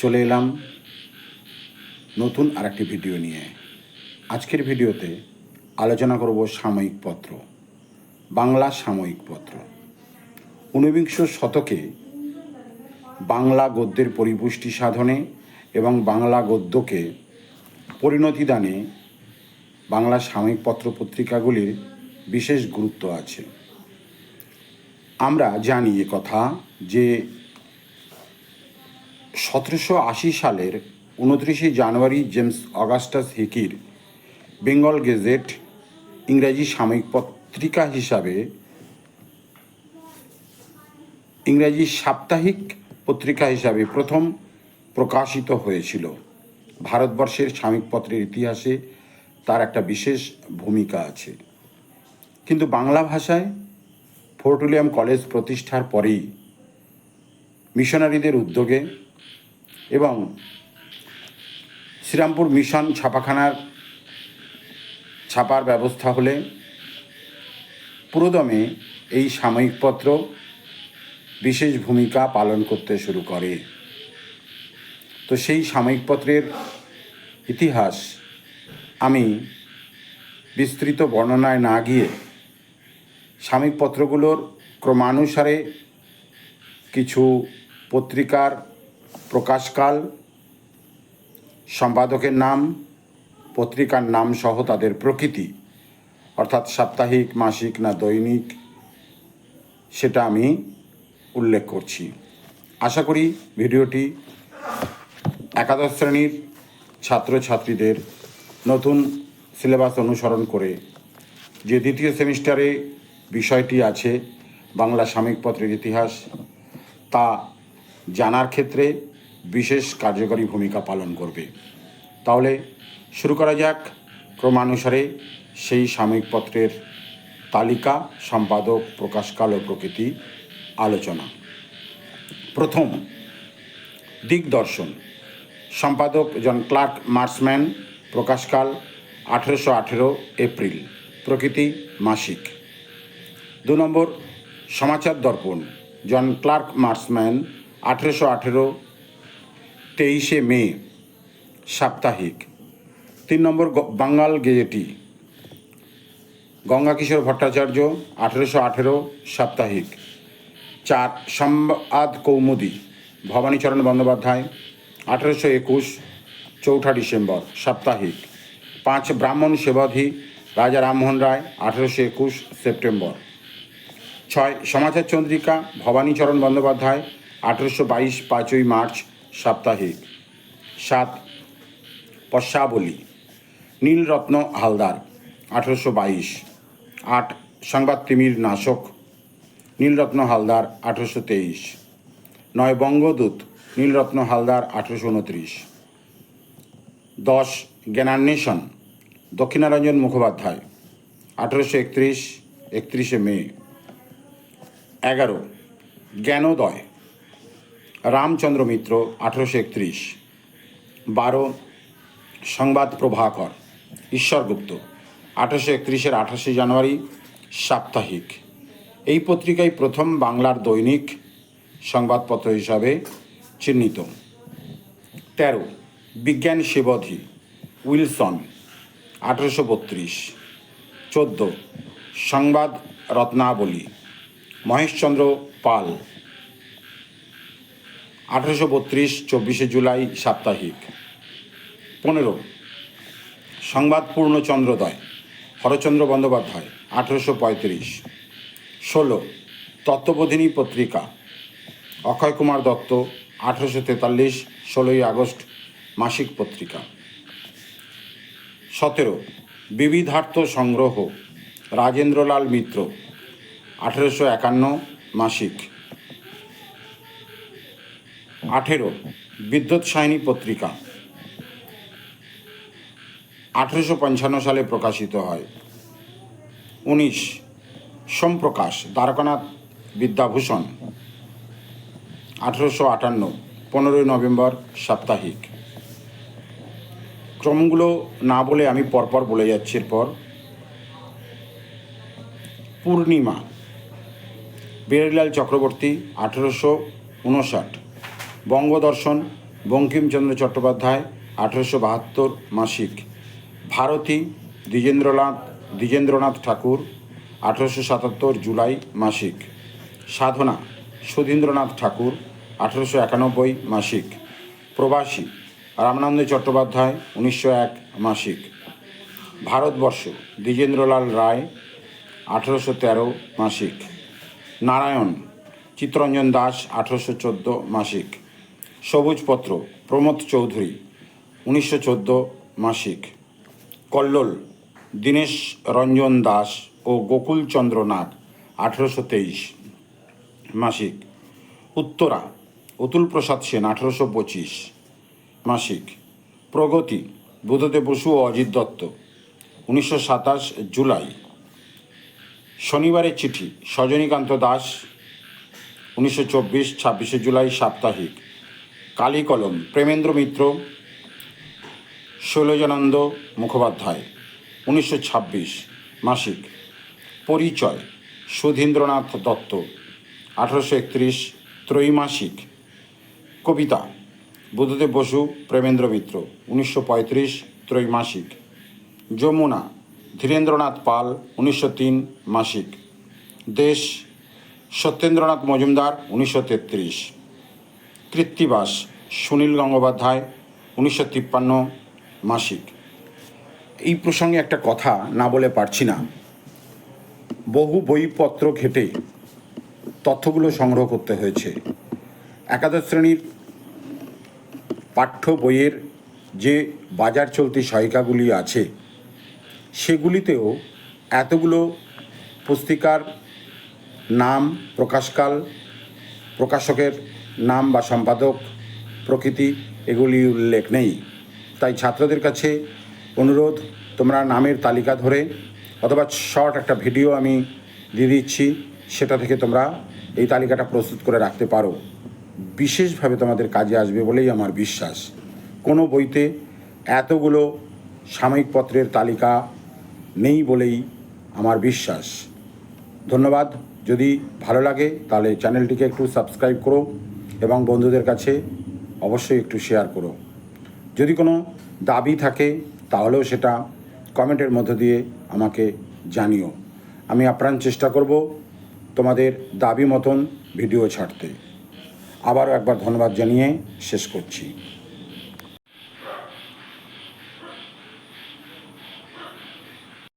চলে এলাম নতুন আরেকটি ভিডিও নিয়ে। আজকের ভিডিওতে আলোচনা করব সাময়িক পত্র, বাংলা সাময়িক পত্র। ঊনবিংশ শতকে বাংলা গদ্যের পরিপুষ্টি সাধনে এবং বাংলা গদ্যকে পরিণতি দানে বাংলা সাময়িক পত্র পত্রিকাগুলির বিশেষ গুরুত্ব আছে। আমরা জানি এ কথা যে সতেরোশো আশি সালের উনত্রিশে জানুয়ারি জেমস অগাস্টাস হিকির বেঙ্গল গেজেট ইংরাজি সাময়িক পত্রিকা হিসাবে ইংরাজি সাপ্তাহিক পত্রিকা হিসাবে প্রথম প্রকাশিত হয়েছিল। ভারতবর্ষের সাময়িক পত্রের ইতিহাসে তার একটা বিশেষ ভূমিকা আছে। কিন্তু বাংলা ভাষায় ফোর্ট উইলিয়াম কলেজ প্রতিষ্ঠার পরেই মিশনারিদের উদ্যোগে এবং শ্রীরামপুর মিশন ছাপাখানার ছাপার ব্যবস্থা হলে পুরোদমে এই সাময়িক পত্র বিশেষ ভূমিকা পালন করতে শুরু করে। তো সেই সাময়িক পত্রের ইতিহাস আমি বিস্তৃত বর্ণনায় না গিয়ে সাময়িক পত্রগুলোর ক্রমানুসারে কিছু পত্রিকার প্রকাশকাল সম্পাদকের নাম, পত্রিকার নাম সহ তাদের প্রকৃতি, অর্থাৎ সাপ্তাহিক, মাসিক না দৈনিক, সেটা আমি উল্লেখ করছি। আশা করি ভিডিওটি একাদশ শ্রেণির ছাত্রছাত্রীদের নতুন সিলেবাস অনুসরণ করে, যে দ্বিতীয় সেমিস্টারে বিষয়টি আছে বাংলা সাময়িক পত্রের ইতিহাস, তা জানার ক্ষেত্রে বিশেষ কার্যকরী ভূমিকা পালন করবে। তাহলে শুরু করা যাক। ক্রমানুসারে সেই সাময়িক পত্রের তালিকা, সম্পাদক, প্রকাশকাল ও প্রকৃতি, আলোচনা। প্রথম, দিগদর্শন। সম্পাদক জন ক্লার্ক মার্সম্যান, প্রকাশকাল আঠেরোশো আঠেরো, এপ্রিল। প্রকৃতি, মাসিক। দু নম্বর, সমাচার দর্পণ। জন ক্লার্ক মার্সম্যান, আঠেরোশো আঠেরো তেইশে মে, সাপ্তাহিক। তিন নম্বর বাঙ্গাল গেজেটি গঙ্গাকিশোর ভট্টাচার্য, আঠেরোশো আঠেরো, সাপ্তাহিক। চার, সম্বাদ কৌমুদি, ভবানীচরণ বন্দ্যোপাধ্যায়, আঠেরোশো একুশ, চৌঠা ডিসেম্বর, সাপ্তাহিক। পাঁচ, ব্রাহ্মণ সেবাধি, রাজা রামমোহন রায়, আঠেরোশো একুশ, সেপ্টেম্বর। ছয়, সমাচার চন্দ্রিকা, ভবানীচরণ বন্দ্যোপাধ্যায়, আঠেরোশো বাইশ, পাঁচই মার্চ সাপ্তাহিক। সাত, পশ্চাবলী, নীলরত্ন হালদার, আঠেরোশো বাইশ। আট সংবাদ তিমির নাশক, নীলরত্ন হালদার, আঠেরোশো তেইশ। নয়, বঙ্গদূত, নীলরত্ন হালদার, আঠেরোশো উনত্রিশ। দশ, জ্ঞানান্বেষণ, দক্ষিণারঞ্জন মুখোপাধ্যায়, আঠেরোশো একত্রিশ, একত্রিশে মে। এগারো, জ্ঞানোদয় রামচন্দ্র মিত্র, আঠেরোশো একত্রিশ। বারো, সংবাদ প্রভাকর, ঈশ্বরগুপ্ত, আঠারোশো একত্রিশের আঠাশে জানুয়ারি, সাপ্তাহিক। এই পত্রিকাই প্রথম বাংলার দৈনিক সংবাদপত্র হিসাবে চিহ্নিত। তেরো, বিজ্ঞান সেবধি, উইলসন, আঠেরোশো বত্রিশ। চোদ্দ, সংবাদ রত্নাবলী, মহেশচন্দ্র পাল আঠেরোশো বত্রিশ, চব্বিশে জুলাই সাপ্তাহিক। পনেরো, সংবাদ পূর্ণচন্দ্রোদয়, হরচন্দ্র বন্দ্যোপাধ্যায়, আঠেরোশো পঁয়ত্রিশ। ষোলো, তত্ত্ববোধিনী পত্রিকা, অক্ষয় কুমার দত্ত, আঠেরোশো তেতাল্লিশ, ষোলোই আগস্ট, মাসিক পত্রিকা। সতেরো, বিবিধার্থ সংগ্রহ, রাজেন্দ্রলাল মিত্র, আঠেরোশো একান্ন, মাসিক। আঠেরো, বিদ্যুৎ সাহিনী পত্রিকা। আঠেরোশো পঞ্চান্ন সালে প্রকাশিত হয়। উনিশ, সোমপ্রকাশ, দ্বারকানাথ বিদ্যাভূষণ। আঠেরোশো আটান্ন, পনেরোই নভেম্বর, সাপ্তাহিক। ক্রমগুলো না বলে আমি পরপর বলে যাচ্ছি এরপর। পূর্ণিমা বিহারীলাল চক্রবর্তী, আঠেরোশো উনষাট। বঙ্গদর্শন, বঙ্কিমচন্দ্র চট্টোপাধ্যায়, আঠেরোশো বাহাত্তর মাসিক। ভারতী, দ্বিজেন্দ্রনাথ দ্বিজেন্দ্রনাথ ঠাকুর, আঠেরোশো সাতাত্তর জুলাই মাসিক। সাধনা, সুধীন্দ্রনাথ ঠাকুর, আঠেরোশো একানব্বই মাসিক। প্রবাসী, রামানন্দ চট্টোপাধ্যায়, উনিশশো এক মাসিক। ভারতবর্ষ, দ্বিজেন্দ্রলাল রায়, আঠেরোশো তেরো মাসিক। নারায়ণ, চিত্তরঞ্জন দাস, আঠেরোশো চোদ্দ মাসিক। সবুজপত্র, প্রমোদ চৌধুরী, উনিশশো চোদ্দ মাসিক। কল্লোল, দীনেশ রঞ্জন দাস ও গোকুলচন্দ্র নাগ আঠেরোশো তেইশ মাসিক। উত্তরা, অতুল প্রসাদ সেন, আঠেরোশো পঁচিশ মাসিক। প্রগতি বুধদেব বসু ও অজিত দত্ত, উনিশশো সাতাশ জুলাই। শনিবারের চিঠি, সজনীকান্ত দাস, উনিশশো চব্বিশ ছাব্বিশে জুলাই সাপ্তাহিক। কালী কলম প্রেমেন্দ্র মিত্র, শৈলজানন্দ মুখোপাধ্যায়, উনিশশো ছাব্বিশ, মাসিক, পরিচয়, সুধীন্দ্রনাথ দত্ত, আঠারোশো একত্রিশ, ত্রৈমাসিক, কবিতা, বুদ্ধদেব বসু, প্রেমেন্দ্র মিত্র, উনিশশো পঁয়ত্রিশ, ত্রৈমাসিক, যমুনা, ধীরেন্দ্রনাথ পাল, উনিশশো তিন, মাসিক, দেশ, সত্যেন্দ্রনাথ মজুমদার, উনিশশো তেত্রিশ, কৃত্তিবাস সুনীল গঙ্গোপাধ্যায়, উনিশশো তিপ্পান্ন মাসিক। এই প্রসঙ্গে একটা কথা না বলে পারছি না। বহু বইপত্র ঘেটে তথ্যগুলো সংগ্রহ করতে হয়েছে। একাদশ শ্রেণির পাঠ্য বইয়ের যে বাজার চলতি সহায়িকাগুলি আছে, সেগুলিতেও এতগুলো পুস্তিকার নাম, প্রকাশকাল, প্রকাশকের নাম বা সম্পাদক প্রকৃতি এগুলি উল্লেখ নেই। তাই ছাত্রদের কাছে অনুরোধ, তোমরা নামের তালিকা ধরে অথবা শর্ট একটা ভিডিও আমি দিয়ে দিচ্ছি, সেটা থেকে তোমরা এই তালিকাটা প্রস্তুত করে রাখতে পারো। বিশেষভাবে তোমাদের কাজে আসবে বলেই আমার বিশ্বাস। কোনো বইতে এতগুলো সাময়িক পত্রের তালিকা নেই বলেই আমার বিশ্বাস। ধন্যবাদ। যদি ভালো লাগে তাহলে চ্যানেলটিকে একটু সাবস্ক্রাইব করো এবং বন্ধুদের কাছে অবশ্যই একটু শেয়ার করো। যদি কোনো দাবি থাকে, তাহলেও সেটা কমেন্টের মধ্য দিয়ে আমাকে জানিও। আমি আপ্রাণ চেষ্টা করব তোমাদের দাবি মতন ভিডিও ছাড়তে। আবারও একবার ধন্যবাদ জানিয়ে শেষ করছি।